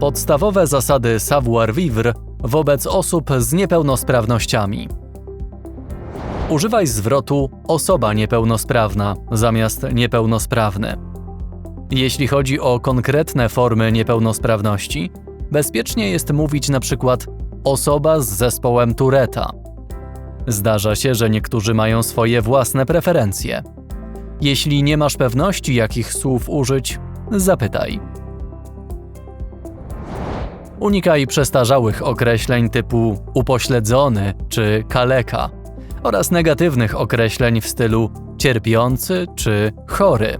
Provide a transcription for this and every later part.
Podstawowe zasady savoir-vivre wobec osób z niepełnosprawnościami. Używaj zwrotu osoba niepełnosprawna zamiast niepełnosprawny. Jeśli chodzi o konkretne formy niepełnosprawności, bezpiecznie jest mówić na przykład osoba z zespołem Tureta. Zdarza się, że niektórzy mają swoje własne preferencje. Jeśli nie masz pewności, jakich słów użyć, zapytaj. Unikaj przestarzałych określeń typu upośledzony czy kaleka oraz negatywnych określeń w stylu cierpiący czy chory.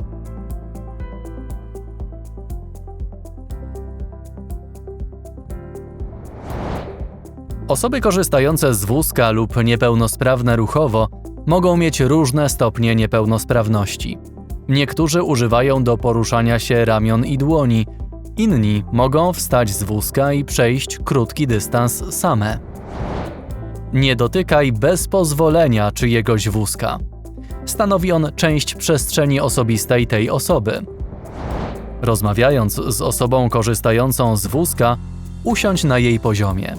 Osoby korzystające z wózka lub niepełnosprawne ruchowo mogą mieć różne stopnie niepełnosprawności. Niektórzy używają do poruszania się ramion i dłoni, inni mogą wstać z wózka i przejść krótki dystans same. Nie dotykaj bez pozwolenia czyjegoś wózka. Stanowi on część przestrzeni osobistej tej osoby. Rozmawiając z osobą korzystającą z wózka, usiądź na jej poziomie.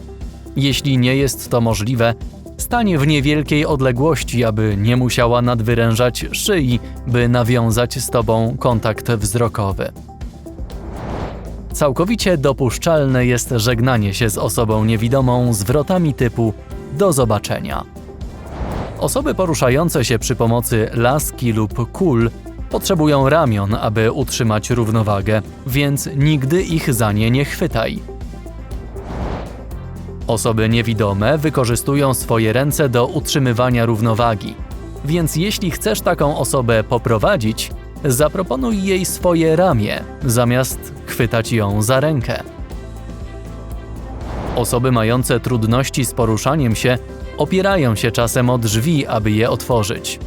Jeśli nie jest to możliwe, stań w niewielkiej odległości, aby nie musiała nadwyrężać szyi, by nawiązać z tobą kontakt wzrokowy. Całkowicie dopuszczalne jest żegnanie się z osobą niewidomą zwrotami typu do zobaczenia. Osoby poruszające się przy pomocy laski lub kul potrzebują ramion, aby utrzymać równowagę, więc nigdy ich za nie nie chwytaj. Osoby niewidome wykorzystują swoje ręce do utrzymywania równowagi, więc jeśli chcesz taką osobę poprowadzić, zaproponuj jej swoje ramię, zamiast chwytać ją za rękę. Osoby mające trudności z poruszaniem się opierają się czasem o drzwi, aby je otworzyć.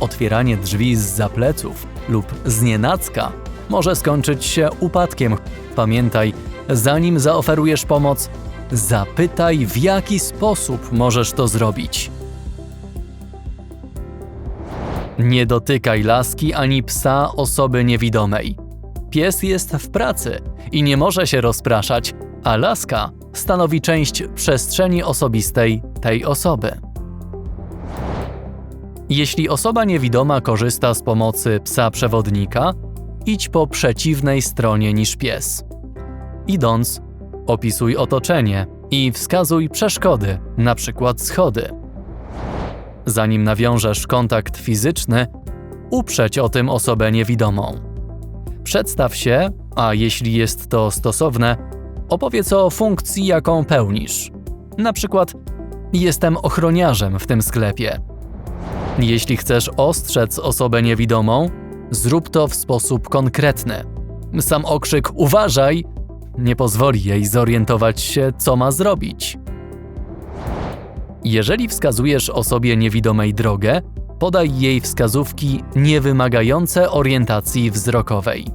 Otwieranie drzwi z zapleców lub z nienacka może skończyć się upadkiem. Pamiętaj, zanim zaoferujesz pomoc, zapytaj, w jaki sposób możesz to zrobić. Nie dotykaj laski ani psa osoby niewidomej. Pies jest w pracy i nie może się rozpraszać, a laska stanowi część przestrzeni osobistej tej osoby. Jeśli osoba niewidoma korzysta z pomocy psa przewodnika, idź po przeciwnej stronie niż pies. Idąc, opisuj otoczenie i wskazuj przeszkody, np. schody. Zanim nawiążesz kontakt fizyczny, uprzeć o tym osobę niewidomą. Przedstaw się, a jeśli jest to stosowne, opowiedz o funkcji, jaką pełnisz. Na przykład, jestem ochroniarzem w tym sklepie. Jeśli chcesz ostrzec osobę niewidomą, zrób to w sposób konkretny. Sam okrzyk uważaj nie pozwoli jej zorientować się, co ma zrobić. Jeżeli wskazujesz osobie niewidomej drogę, podaj jej wskazówki niewymagające orientacji wzrokowej.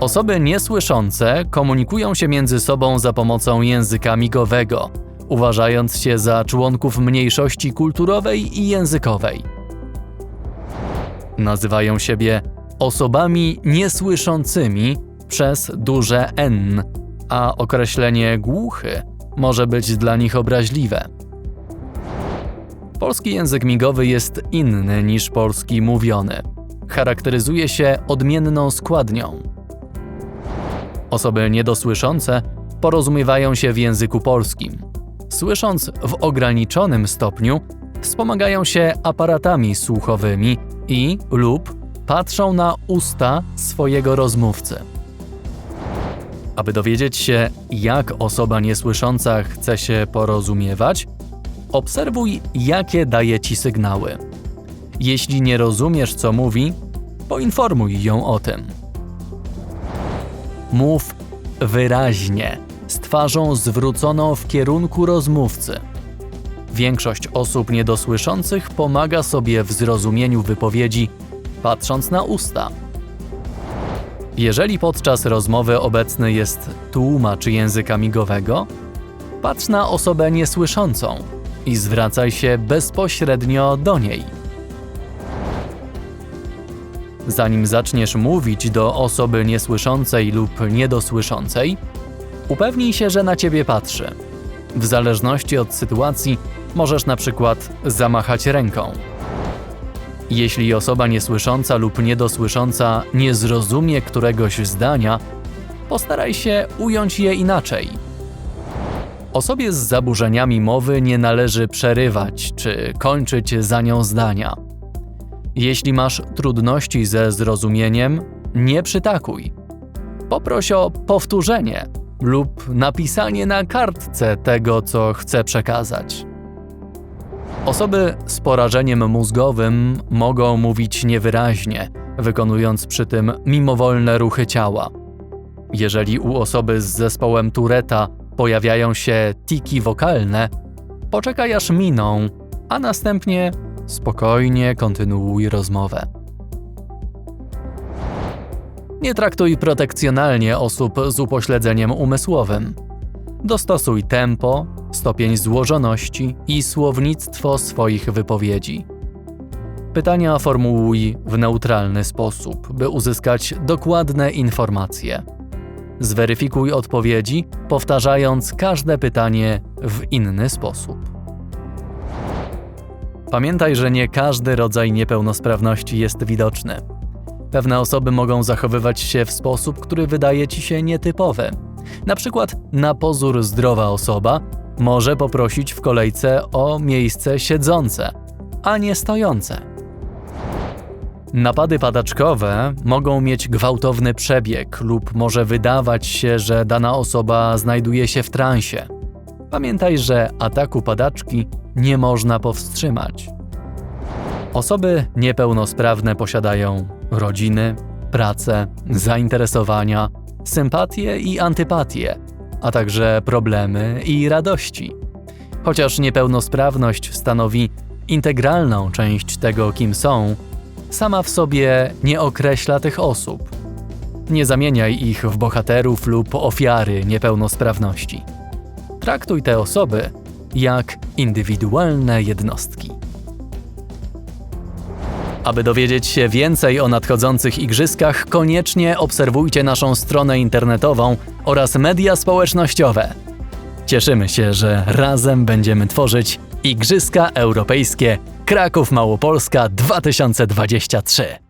Osoby niesłyszące komunikują się między sobą za pomocą języka migowego, uważając się za członków mniejszości kulturowej i językowej. Nazywają siebie osobami niesłyszącymi przez duże N, a określenie głuchy może być dla nich obraźliwe. Polski język migowy jest inny niż polski mówiony. Charakteryzuje się odmienną składnią. Osoby niedosłyszące porozumiewają się w języku polskim. Słysząc w ograniczonym stopniu, wspomagają się aparatami słuchowymi i lub patrzą na usta swojego rozmówcy. Aby dowiedzieć się, jak osoba niesłysząca chce się porozumiewać, obserwuj, jakie daje ci sygnały. Jeśli nie rozumiesz, co mówi, poinformuj ją o tym. Mów wyraźnie, z twarzą zwróconą w kierunku rozmówcy. Większość osób niedosłyszących pomaga sobie w zrozumieniu wypowiedzi, patrząc na usta. Jeżeli podczas rozmowy obecny jest tłumacz języka migowego, patrz na osobę niesłyszącą i zwracaj się bezpośrednio do niej. Zanim zaczniesz mówić do osoby niesłyszącej lub niedosłyszącej, Upewnij się, że na ciebie patrzy. W zależności od sytuacji możesz na przykład zamachać ręką. Jeśli osoba niesłysząca lub niedosłysząca nie zrozumie któregoś zdania, postaraj się ująć je inaczej. Osobie z zaburzeniami mowy nie należy przerywać czy kończyć za nią zdania. Jeśli masz trudności ze zrozumieniem, nie przytakuj. Poproś o powtórzenie lub napisanie na kartce tego, co chce przekazać. Osoby z porażeniem mózgowym mogą mówić niewyraźnie, wykonując przy tym mimowolne ruchy ciała. Jeżeli u osoby z zespołem Tureta pojawiają się tiki wokalne, poczekaj aż miną, a następnie spokojnie kontynuuj rozmowę. Nie traktuj protekcjonalnie osób z upośledzeniem umysłowym. Dostosuj tempo, stopień złożoności i słownictwo swoich wypowiedzi. Pytania formułuj w neutralny sposób, by uzyskać dokładne informacje. Zweryfikuj odpowiedzi, powtarzając każde pytanie w inny sposób. Pamiętaj, że nie każdy rodzaj niepełnosprawności jest widoczny. Pewne osoby mogą zachowywać się w sposób, który wydaje ci się nietypowy. Na przykład, na pozór zdrowa osoba może poprosić w kolejce o miejsce siedzące, a nie stojące. Napady padaczkowe mogą mieć gwałtowny przebieg lub może wydawać się, że dana osoba znajduje się w transie. Pamiętaj, że ataku padaczki nie można powstrzymać. Osoby niepełnosprawne posiadają rodziny, pracę, zainteresowania, sympatie i antypatie, a także problemy i radości. Chociaż niepełnosprawność stanowi integralną część tego, kim są, sama w sobie nie określa tych osób. Nie zamieniaj ich w bohaterów lub ofiary niepełnosprawności. Traktuj te osoby jak indywidualne jednostki. Aby dowiedzieć się więcej o nadchodzących igrzyskach, koniecznie obserwujcie naszą stronę internetową oraz media społecznościowe. Cieszymy się, że razem będziemy tworzyć Igrzyska Europejskie Kraków Małopolska 2023.